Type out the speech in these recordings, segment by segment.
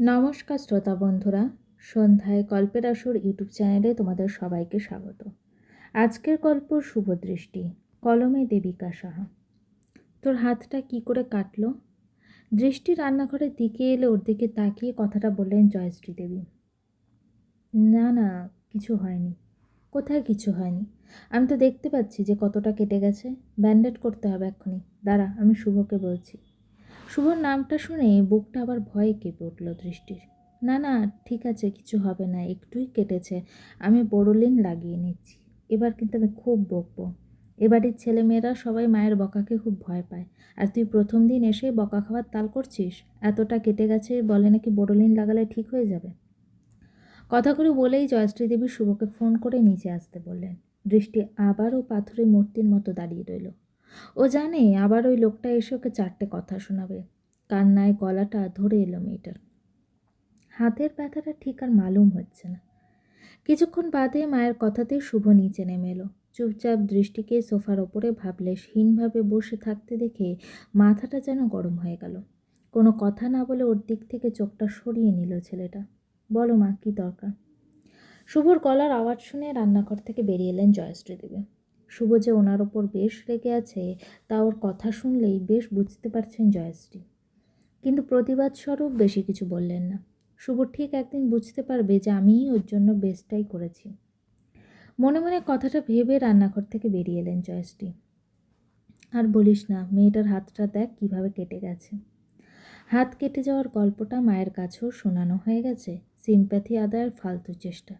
নমস্কার শ্রোতা বন্ধুরা, সন্ধ্যায় গল্পের আসর ইউটিউব চ্যানেলে তোমাদের সবাইকে স্বাগত। আজকের গল্প শুভ দৃষ্টি, কলমে দেবিকা সাহা। তোর হাতটা কি করে কাটলো? দৃষ্টি রান্নাঘরের দিকে এলে ওর দিকে তাকিয়ে কথাটা বললেন জয়শ্রী দেবী। না না, কিছু হয়নি। কোথায় কিছু হয়নি? আমি তো দেখতে পাচ্ছি যে কতটা কেটে গেছে। ব্যান্ডেড করতে হবে এক্ষুনি। দাঁড়া, আমি শুভকে বলছি। শুভর নামটা শুনে বুকটা আবার ভয়ে কেঁপে উঠল দৃষ্টির। না না, ঠিক আছে, কিছু হবে না, একটুই কেটেছে, আমি বোরোলিন লাগিয়ে নিচ্ছি। এবার কিন্তু আমি খুব বকবো। এবারের ছেলেমেয়েরা সবাই মায়ের বকাকে খুব ভয় পায়। আর তুই প্রথম দিন এসে বকা খাওয়ার তাল করছিস? এতটা কেটে গেছে, বলে নাকি বোরোলিন লাগালে ঠিক হয়ে যাবে? কথাগুলো বলেই জয়শ্রী দেবী শুভকে ফোন করে নিচে আসতে বললেন। দৃষ্টি আবারও পাথরের মূর্তির মতো দাঁড়িয়ে রইল। ও জানে আবার ওই লোকটা এসে ওকে চারটে কথা শোনাবে। কান্নায় গলাটা ধরে এলো মেয়েটার। হাতের ব্যথাটা ঠিক আর মালুম হচ্ছে না। কিছুক্ষণ বাদে মায়ের কথাতেই শুভ নিচে নেমে এলো। চুপচাপ দৃষ্টিকে সোফার ওপরে ভাবলেশহীনভাবে বসে থাকতে দেখে মাথাটা যেন গরম হয়ে গেল। কোনো কথা না বলে ওর দিক থেকে চোখটা সরিয়ে নিল ছেলেটা। বলো মা, কী দরকার? শুভর গলার আওয়াজ শুনে রান্নাঘর থেকে বেরিয়ে এলেন জয়শ্রী দেবী শুভ যে ওনার ওপর বেশ রেগে আছে, তা ওর কথা শুনলেই বেশ বুঝতে পারছেন জয়শ্রী। কিন্তু প্রতিবাদ স্বরূপ বেশি কিছু বললেন না। শুভ ঠিক একদিন বুঝতে পারবে যে আমিই ওর জন্য বেস্টটাই করেছি। মনে মনে কথাটা ভেবে রান্নাঘর থেকে বেরিয়ে এলেন জয়শ্রী। আর বলিস না, মেয়েটার হাতটা দেখ কীভাবে কেটে গেছে। হাত কেটে যাওয়ার গল্পটা মায়ের কাছেও শোনানো হয়ে গেছে। সিম্প্যাথি আদায়ের ফালতু চেষ্টা।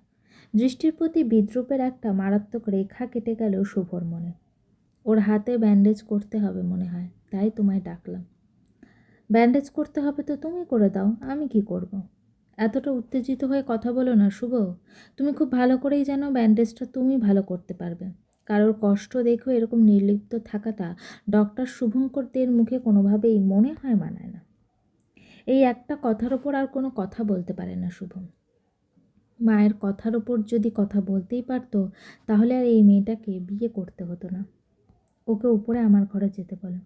দৃষ্টির প্রতি বিদ্রুপের একটা মারাত্মক রেখা কেটে গেল শুভর মনে। ওর হাতে ব্যান্ডেজ করতে হবে মনে হয়, তাই তোমায় ডাকলাম। ব্যান্ডেজ করতে হবে তো তুমি করে দাও, আমি কি করব। এতটা উত্তেজিত হয়ে কথা বলো না শুভ। তুমি খুব ভালো করেই জানো ব্যান্ডেজটা তুমি ভালো করতে পারবে। কারোর কষ্ট দেখো এরকম নির্লিপ্ত থাকাটা ডক্টর শুভঙ্করদের মুখে কোনোভাবেই মনে হয় মানায় না। এই একটা কথার ওপর আর কোনো কথা বলতে পারে না শুভম। মায়ের কথার ওপর যদি কথা বলতেই পারতো, তাহলে আর এই মেয়েটাকে বিয়ে করতে হতো না। ওকে উপরে আমার ঘরে যেতে বলো।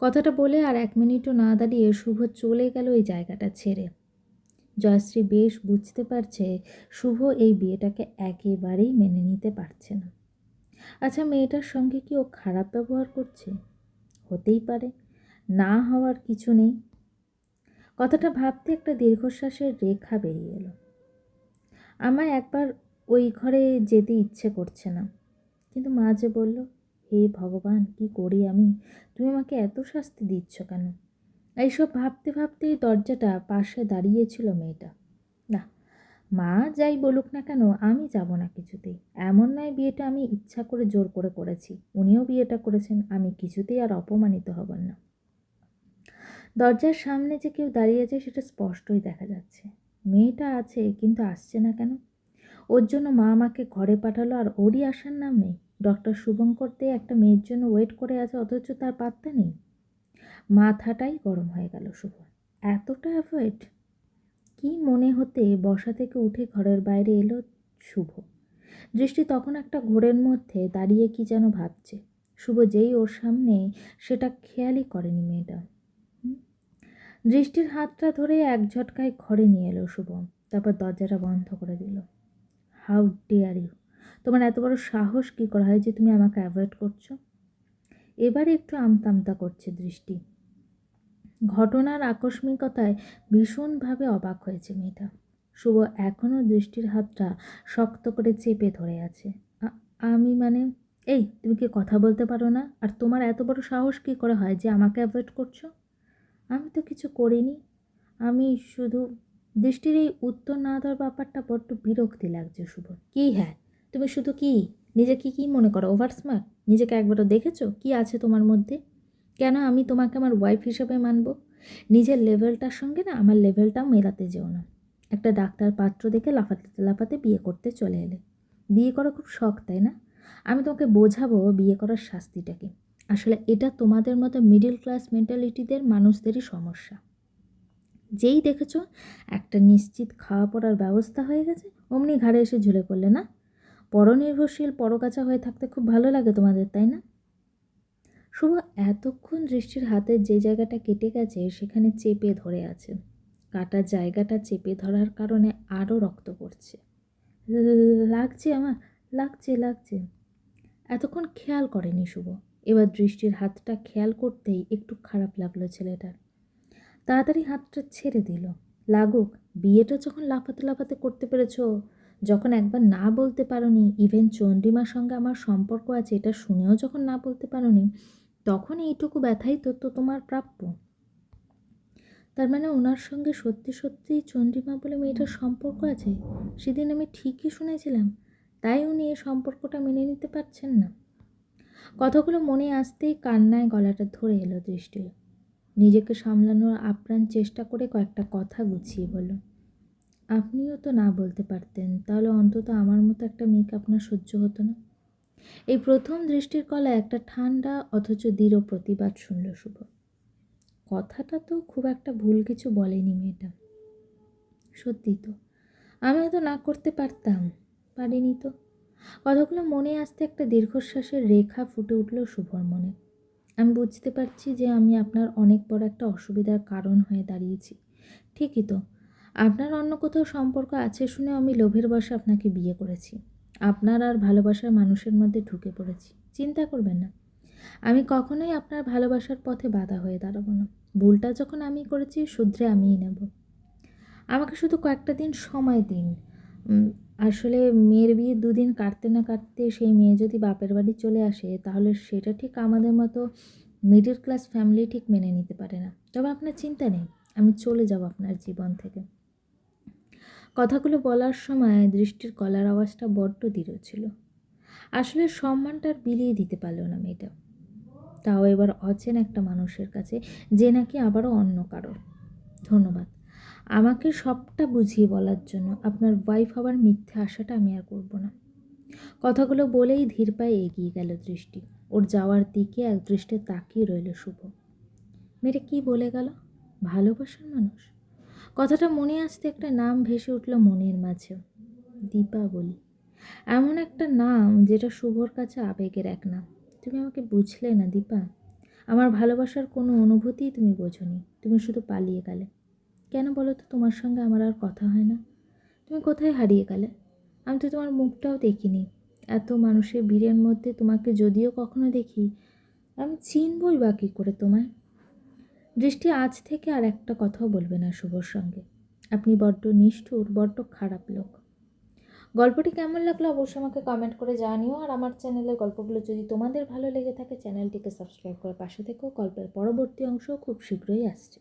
কথাটা বলে আর এক মিনিটও না দাঁড়িয়ে শুভ চলে গেল এই জায়গাটা ছেড়ে। জয়শ্রী বেশ বুঝতে পারছে শুভ এই বিয়েটাকে একেবারেই মেনে নিতে পারছে না। আচ্ছা মেয়েটার সঙ্গে কি ও খারাপ ব্যবহার করছে? হতেই পারে। না হওয়ার কিছু নেই। কথাটা ভাবতে একটা দীর্ঘশ্বাসের রেখা বেরিয়ে এলো। আমার একবার ওই ঘরে যেতে ইচ্ছে করছে না। কিন্তু মা যে বলল, হে ভগবান, কি করি আমি? তুমি আমাকে এত শাস্তি দিচ্ছ কেন? এইসব ভাবতে ভাবতেই দরজাটা পাশে দাঁড়িয়েছিল মেয়েটা। না, মা যাই বলুক না কেন, আমি যাব না কিছুতেই। এমন নয় বিয়েটা আমি ইচ্ছা করে জোর করে করেছি। উনিও বিয়েটা করেছেন, আমি কিছুতেই আর অপমানিত হবেন না। দরজার সামনে যে কেউ দাঁড়িয়ে আছে, সেটা স্পষ্টই দেখা যাচ্ছে। মেয়েটা আছে, কিন্তু আসছে না কেন? ওর জন্য মা আমাকে ঘরে পাঠালো, আর ওরই আসার নাম নেই। ডক্টর শুভঙ্কর দে একটা মেয়ের জন্য ওয়েট করে আছে, অথচ তার পাত্তা নেই। মাথাটাই গরম হয়ে গেল, শুভ। এতটা অ্যাভয়েড কি মনে হতে বসা থেকে উঠে ঘরের বাইরে এলো শুভ। দৃষ্টি তখন একটা ঘোরের মধ্যে দাঁড়িয়ে কি যেন ভাবছে। শুভ যেই ওর সামনে, সেটা খেয়ালই করেনি মেয়েটা। দৃষ্টির হাতটা ধরে এক ঝটকায় ঘরে নিয়ে এলো শুভম। তারপর দরজাটা বন্ধ করে দিল। হাউ ডেয়ার ইউ তোমার এত বড় সাহস কী করা হয় যে তুমি আমাকে অ্যাভয়েড করছ? এবারে একটু আমতামতা করছে দৃষ্টি। ঘটনার আকস্মিকতায় ভীষণভাবে অবাক হয়েছে মেয়েটা। শুভ এখনও দৃষ্টির হাতটা শক্ত করে চেপে ধরে আছে। আমি মানে? এই, তুমি কি কথা বলতে পারো না? আর তোমার এত বড় সাহস কী করে হয় যে আমাকে অ্যাভয়েড করছ? আমি তো কিছু করিনি। আমি শুধু দৃষ্টির এই উত্তর না দেওয়ার ব্যাপারটা বড্ড বিরক্তি লাগছে শুভ কী হ্যাঁ? তুমি শুধু কি? নিজেকে কি মনে করো? ওভার স্মার্ট নিজেকে একবারও দেখেছ? কি আছে তোমার মধ্যে? কেন আমি তোমাকে আমার ওয়াইফ হিসেবে মানব? নিজের লেভেলটার সঙ্গে না আমার লেভেলটাও মেলাতে যেও না। একটা ডাক্তার পাত্র দেখে লাফাতে লাফাতে বিয়ে করতে চলে এলে। বিয়ে করা খুব শখ, তাই না? আমি তোমাকে বোঝাবো বিয়ে করার শাস্তিটাকে আসলে এটা তোমাদের মতো মিডিল ক্লাস মেন্টালিটিদের মানুষদেরই সমস্যা। যেই দেখেছ, একটা নিশ্চিত খাওয়া পড়ার ব্যবস্থা হয়ে গেছে, অমনি ঘাড়ে এসে ঝুলে পড়লে না? পরনির্ভরশীল পরকাচা হয়ে থাকতে খুব ভালো লাগে তোমাদের, তাই না? শুভ এতক্ষণ দৃষ্টির হাতের যে জায়গাটা কেটে গেছে, সেখানে চেপে ধরে আছে। কাটা জায়গাটা চেপে ধরার কারণে আরও রক্ত পড়ছে। লাগছে আমার? লাগছে লাগছে। এতক্ষণ খেয়াল করেনি শুভ। এবার দৃষ্টির হাতটা খেয়াল করতেই একটু খারাপ লাগল ছেলেটার তাড়াতাড়ি হাতটা ছেড়ে দিল। লাগুক, বিয়েটা যখন লাফাতে লাফাতে করতে পেরেছ, যখন একবার না বলতে পারোনি ইভেন চন্দ্রিমার সঙ্গে আমার সম্পর্ক আছে, এটা শুনেও যখন না বলতে পারোনি, তখন এইটুকু ব্যথাই তো তো তোমার প্রাপ্য। তার মানে ওনার সঙ্গে সত্যি সত্যি চন্দ্রিমা বলে মেয়েটার সম্পর্ক আছে? সেদিন আমি ঠিকই শুনেছিলাম। তাই উনি এই সম্পর্কটা মেনে নিতে পারছেন না। কথাগুলো মনে আসতেই কান্নায় গলাটা ধরে এলো দৃষ্টির। নিজেকে সামলানোর আপ্রাণ চেষ্টা করে কয়েকটা কথা গুছিয়ে বলল, আপনিও তো না বলতে পারতেন, তাহলে অন্তত আমার মতো একটা মেয়েকে আপনার সহ্য হতো না? এই প্রথম দৃষ্টির কলায় একটা ঠান্ডা অথচ দৃঢ় প্রতিবাদ শুনল শুভ। কথাটা তো খুব একটা ভুল কিছু বলেনি মেয়েটা। সত্যি তো আমিও তো না করতে পারতাম, পারিনি তো। কথাগুলো মনে আসতে একটা দীর্ঘশ্বাসের রেখা ফুটে উঠল শুভর মনে। আমি বুঝতে পারছি যে আমি আপনার অনেক বড় একটা অসুবিধার কারণ হয়ে দাঁড়িয়েছি। ঠিকই তো। আপনার অন্য কোথাও সম্পর্ক আছে শুনে আমি লোভের বসে আপনাকে বিয়ে করেছি। আপনার আর ভালোবাসার মানুষের মধ্যে ঢুকে পড়েছি। চিন্তা করবেন না। আমি কখনোই আপনার ভালোবাসার পথে বাধা হয়ে দাঁড়াবো না। ভুলটা যখন আমি করেছি, শুধরে আমিই নেব। আমাকে শুধু কয়েকটা দিন সময় দিন। আসলে মেয়ের বিয়ে দুদিন কাটতে না কাটতে সেই মেয়ে যদি বাপের বাড়ি চলে আসে, তাহলে সেটা ঠিক আমাদের মতো মিডল ক্লাস ফ্যামিলি ঠিক মেনে নিতে পারে না। তবে আপনার চিন্তা নেই, আমি চলে যাব আপনার জীবন থেকে। কথাগুলো বলার সময় দৃষ্টির কলার আওয়াজটা বড্ড দৃঢ় ছিল। আসলে সম্মানটা আর বিলিয়ে দিতে পারল না মেয়েটা। তাও এবার অচেন একটা মানুষের কাছে, যে নাকি আবারও অন্য কারোর। ধন্যবাদ। আমাকে সবটা বুঝিয়ে বলার জন্য আপনার ওয়াইফ হবার মিথ্যে আশাটা আমি আর করব না। কথাগুলো বলেই ধীর পায়ে এগিয়ে গেল দৃষ্টি। ওর যাওয়ার দিকে এক দৃষ্টে তাকিয়ে রইল শুভ। মেয়েটা কি বলে গেল? ভালোবাসার মানুষ? কথাটা মনে আসতে একটা নাম ভেসে উঠল মনের মাঝে দীপাবলি। এমন একটা নাম যেটা শুভর কাছে আবেগের এক নাম। তুমি আমাকে বুঝলে না দীপা? আমার ভালোবাসার কোনো অনুভূতিই তুমি বোঝনি। তুমি শুধু পালিয়ে গেলে। কেন বলো তো তোমার সঙ্গে আমার আর কথা হয় না? তুমি কোথায় হারিয়ে গেলে? আমি তো তোমার মুখটাও দেখিনি। এত মানুষের ভিড়ের মধ্যে তোমাকে যদিও কখনো দেখি, আমি চিনবই বা কী করে তোমায়? দৃষ্টি আজ থেকে আর একটা কথাও বলবে না শুভর সঙ্গে। আপনি বড্ড নিষ্ঠুর, বড্ড খারাপ লোক। গল্পটি কেমন লাগল অবশ্যই আমাকে কমেন্ট করে জানিও, আর আমার চ্যানেলের গল্পগুলো যদি তোমাদের ভালো লেগে থাকে, চ্যানেলটিকে সাবস্ক্রাইব করে পাশে থেকেও গল্পের পরবর্তী অংশ খুব শীঘ্রই আসছে।